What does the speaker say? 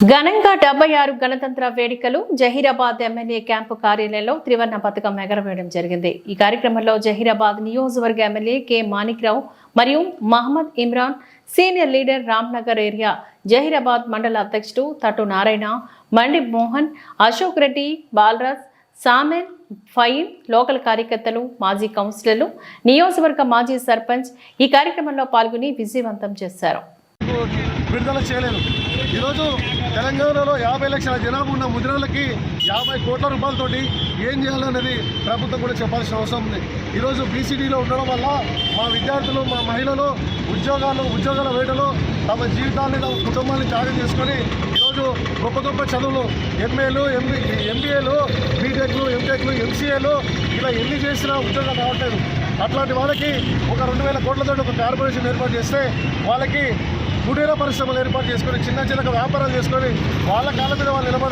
ఘనంగా డెబ్బై ఆరు గణతంత్ర వేడుకలు జహీరాబాద్ ఎమ్మెల్యే క్యాంపు కార్యాలయంలో త్రివర్ణ పథకం ఎగరవేయడం జరిగింది. ఈ కార్యక్రమంలో జహీరాబాద్ నియోజకవర్గ ఎమ్మెల్యే కె మాణిక్రావు మరియు Mohammed Imran senior leader Ramnagar area Zaheerabad మండల అధ్యక్షుడు తటు నారాయణ మండి మోహన్ అశోక్ రెడ్డి బాలరాజ్ సామెల్ ఫైన్ లోకల్ కార్యకర్తలు మాజీ కౌన్సిలర్లు నియోజకవర్గ మాజీ సర్పంచ్ ఈ కార్యక్రమంలో పాల్గొని విజయవంతం చేశారు. విడుదల చేయలేదు. ఈరోజు తెలంగాణలో యాభై లక్షల జనాభా ఉన్న ముద్రలకి యాభై కోట్ల రూపాయలతోటి ఏం చేయాలనేది ప్రభుత్వం కూడా చెప్పాల్సిన అవసరం ఉంది. ఈరోజు బీసీడీలో ఉండడం వల్ల మా విద్యార్థులు మా మహిళలు ఉద్యోగాలు ఉద్యోగాల వేటలో తమ జీవితాన్ని తమ కుటుంబాన్ని త్యాగం చేసుకొని ఈరోజు గొప్ప గొప్ప చదువులు ఎంఏలు ఎంబీ ఎంబీఏలు బీటెక్లు ఎంటెక్లు ఎంసీఏలు ఇలా ఎన్ని చేసినా ఉద్యోగాలు రావట్లేదు. అట్లాంటి వాళ్ళకి ఒక రెండు వేల కోట్లతో ఒక కార్పొరేషన్ ఏర్పాటు చేస్తే వాళ్ళకి కుటీర పరిశ్రమలు ఏర్పాటు చేసుకొని చిన్న చిన్న వ్యాపారాలు చేసుకొని వాళ్ళ కాళ్ళ మీద వాళ్ళు నిలబడ